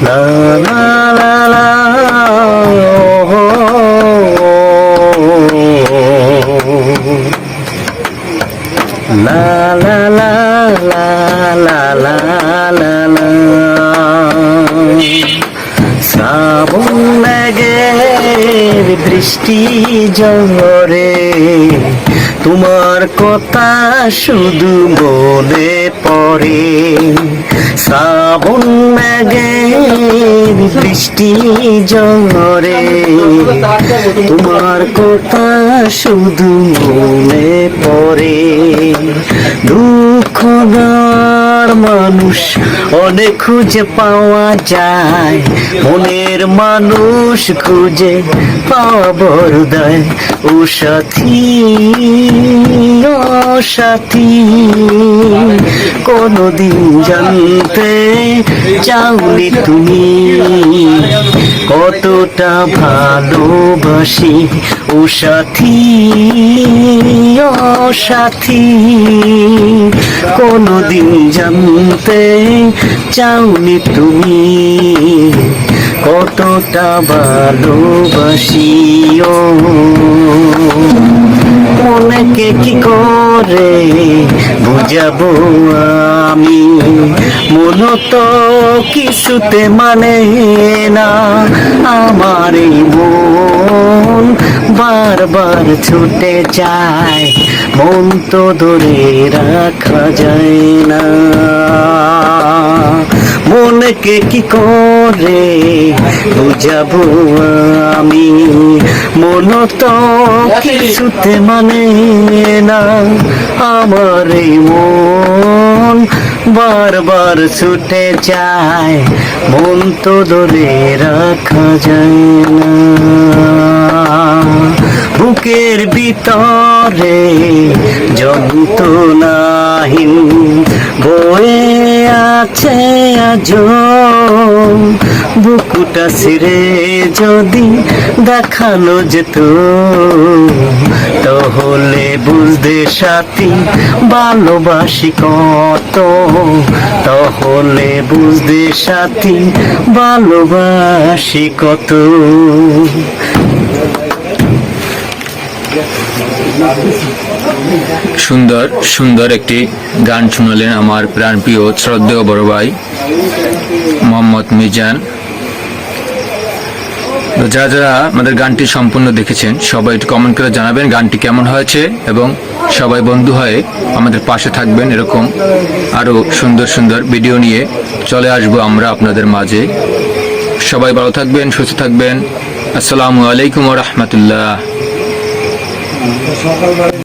লা লা লা শ্রাবণ মেঘের বৃষ্টি জরে তোমার কথা শুধু মনে পড়ে মেঘের বৃষ্টি জরে তোমার কথা শুধু মনে পড়ে। দুঃখ মানুষ অনেক খুঁজে পাওয়া যায়। মনের মানুষ খুঁজে পাওয়া বড় দেয় ও সাথী ও সাথী, কোনদিন জানতে চাওনি তুমি। কতটা ভালোবাসি ও সাথী সাথী, কোনদিন জানতে চাওনি তুমি। কতটা ভালোবাসি ও মনেকে কি করে বুঝাবো আমি? মন তো কিছুতে মানে না আমার মন বারবার ছুটে যায়। মন তো ধরে রাখা যায় না। মনকে কি করে বুঝাবো আমি? মন তো কিছুতে মানে না। আমার এই মন বারবার ছুটে যায়। মন তো ধরে রাখা যায় না। বুকের ভিতরে যন্ত্রণাহীন বয়ে আছে আজ বুকুটা সিরে যদি দেখানো যেত, তাহলে বুঝতে সাথী ভালোবাসি কত। তাহলে বুঝতে সাথী ভালোবাসি কত। সুন্দর সুন্দর একটি গান শুনালেন আমার প্রাণপ্রিয় শ্রদ্ধেয় বড় ভাই, মোহাম্মদ মিজান। যারা যারা আমাদের গানটি সম্পূর্ণ দেখেছেন, সবাই একটু কমেন্ট করে জানাবেন গানটি কেমন হয়েছে এবং সবাই বন্ধু হয়ে আমাদের পাশে থাকবেন এরকম আরও সুন্দর সুন্দর ভিডিও নিয়ে চলে আসব আমরা আপনাদের মাঝে। সবাই ভালো থাকবেন, সুস্থ থাকবেন। আসসালামু আলাইকুম রহমতুল্লাহ। সকালবেলা